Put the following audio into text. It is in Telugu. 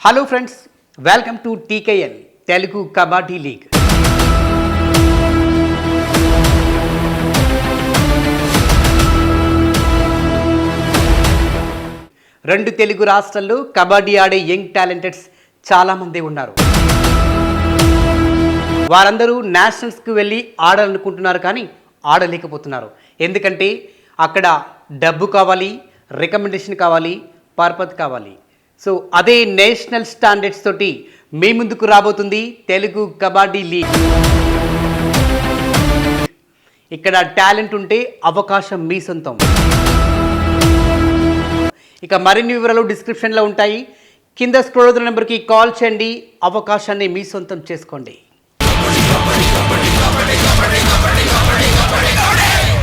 Hello friends welcome to TKL Telugu kabaddi league రెండు తెలుగు రాష్ట్రాల్లో కబడ్డీ ఆడే యంగ్ టాలెంటెడ్స్ చాలామంది ఉన్నారు. వారందరూ నేషనల్స్కి వెళ్ళి ఆడాలనుకుంటున్నారు కానీ ఆడలేకపోతున్నారు. ఎందుకంటే అక్కడ డబ్బు కావాలి రికమెండేషన్ కావాలి పర్పత్ కావాలి. సో అదే నేషనల్ స్టాండర్డ్స్ తోటి మీ ముందుకు రాబోతుంది తెలుగు కబడ్డీ లీగ్. ఇక్కడ టాలెంట్ ఉంటే అవకాశం మీ సొంతం. ఇక మరిన్ని వివరాలు డిస్క్రిప్షన్లో ఉంటాయి. కింద స్క్రోల్ అవుతున్న నెంబర్కి కాల్ చేయండి. అవకాశాన్ని మీ సొంతం చేసుకోండి.